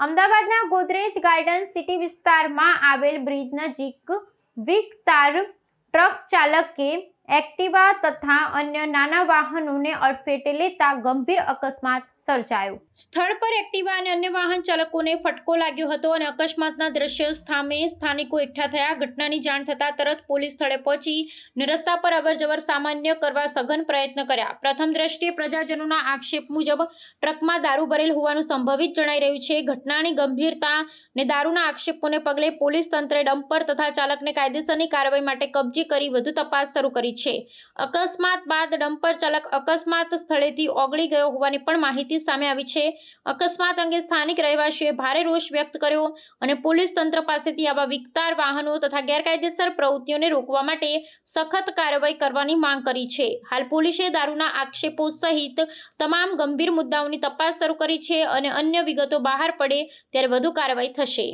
અમદાવાદના Godrej garden city વિસ્તારમાં આવેલ બ્રિજ નજીક વિકતાર ટ્રક ચાલકે એક્ટિવા તથા અન્ય નાના વાહનોને અડફેટે લેતા ગંભીર અકસ્માત સર્જાયો સ્થળ પર એક્ટિવા અને અન્ય વાહન ચાલકોને ફટકો લાગ્યો હતો અને અકસ્માતના દ્રશ્ય સામે સ્થાનિકો એકઠા થયા. ઘટનાની જાણ થતાં તરત પોલીસ સ્થળે પહોંચી ને રસ્તા પર અવરજવર સામાન્ય કરવા સઘન પ્રયત્ન કર્યા. પ્રથમ દ્રષ્ટિએ પ્રજાજનોના આક્ષેપ મુજબ ટ્રકમાં દારૂ ભરેલ હોવાનું સંભવિત જણાઈ રહ્યું છે. ઘટનાની ગંભીરતા ને દારૂના આક્ષેપોને પગલે પોલીસ તંત્રે ડમ્પર તથા ચાલકને કાયદેસરની કાર્યવાહી માટે કબજે કરી વધુ તપાસ શરૂ કરી છે. અકસ્માત બાદ ડમ્પર ચાલક અકસ્માત સ્થળેથી ઓગળી ગયો હોવાની પણ માહિતી સામે આવી છે. અકસ્માત અંગે સ્થાનિક રહેવાસીઓએ ભારે રોષ વ્યક્ત કર્યો અને પોલીસ તંત્ર પાસેથી આવા વિકતાર વાહનો તથા ગેરકાયદેસર પ્રવૃત્તિઓને રોકવા માટે સખત કાર્યવાહી કરવાની માંગ કરી છે. હાલ પોલીસે દારૂના આક્ષેપો સહિત તમામ ગંભીર મુદ્દાઓની તપાસ શરૂ કરી છે અને અન્ય વિગતો બહાર પડે ત્યારે વધુ કાર્યવાહી થશે.